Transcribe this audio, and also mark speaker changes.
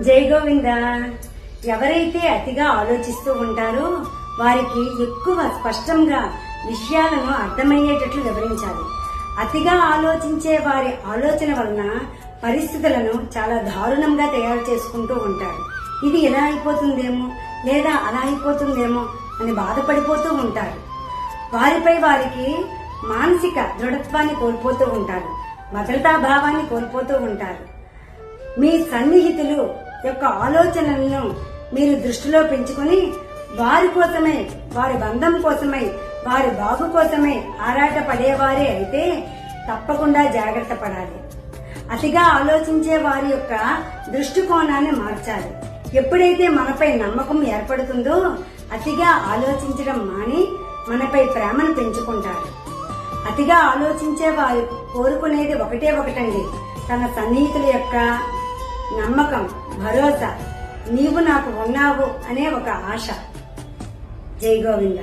Speaker 1: జై గోవింద. ఎవరైతే అతిగా ఆలోచిస్తూ ఉంటారో వారికి ఎక్కువ స్పష్టంగా విషయాలను అర్థమయ్యేటట్లు వివరించాలి. అతిగా ఆలోచించే వారి ఆలోచన వలన పరిస్థితులను చాలా దారుణంగా తయారు చేసుకుంటూ ఉంటారు. ఇది ఇలా అయిపోతుందేమో లేదా అలా అయిపోతుందేమో అని బాధపడిపోతూ ఉంటారు. వారిపై వారికి మానసిక దృఢత్వాన్ని కోల్పోతూ ఉంటారు. భద్రతా భావాన్ని కోల్పోతూ ఉంటారు. మీ సన్నిహితులు యొక్క ఆలోచనలను మీరు దృష్టిలో పెంచుకొని వారి కోసమే వారి బంధం కోసమై వారి బాగు కోసమే ఆరాట పడేవారే అయితే తప్పకుండా జాగ్రత్త పడాలి. అతిగా ఆలోచించే వారి యొక్క దృష్టికోణాన్ని మార్చాలి. ఎప్పుడైతే మనపై నమ్మకం ఏర్పడుతుందో అతిగా ఆలోచించడం మాని మనపై ప్రేమను పెంచుకుంటారు. అతిగా ఆలోచించే వారు కోరుకునేది ఒకటే ఒకటండి. తన సన్నిహితుల యొక్క నమ్మకం భరోసా నీవు నాకు ఉన్నావు అనే ఒక ఆశ. జై గోవింద.